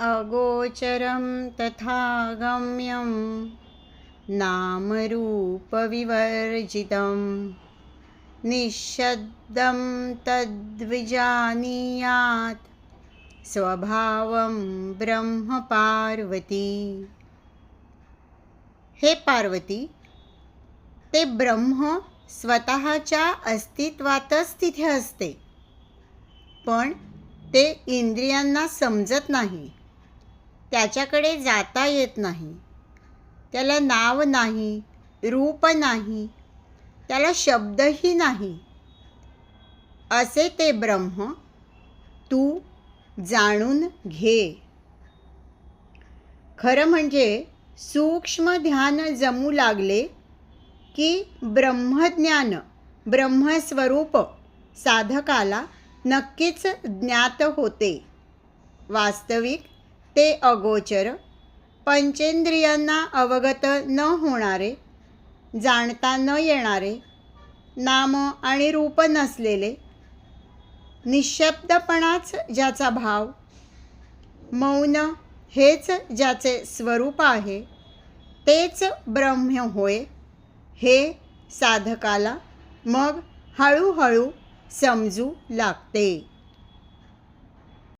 अगोचरं तथा गम्यं नामरूपविवर्जितं। निःशब्दं तद्विजानीयात् स्वभावं ब्रह्म पार्वती हे पार्वती ते ब्रह्म स्वतःच्या अस्तित्वातच तिथे असते पण ते इंद्रियांना समजत नाही. त्याच्याकडे जाता येत नाही. त्याला नाव नाही रूप नाही त्याला शब्दही नाही. असे ते ब्रह्म तू जाणून घे. खरं म्हणजे सूक्ष्म ध्यान जमू लागले की ब्रह्मज्ञान ब्रह्मस्वरूप साधकाला नक्कीच ज्ञात होते. वास्तविक ते अगोचर पंचेंद्रियांना अवगत न होणारे जाणता न येणारे नाम आणि रूप नसलेले निशब्दपणाच ज्याचा भाव मौन हेच ज्याचे स्वरूप आहे तेच ब्रह्म होय हे साधकाला मग हळूहळू समजू लागते.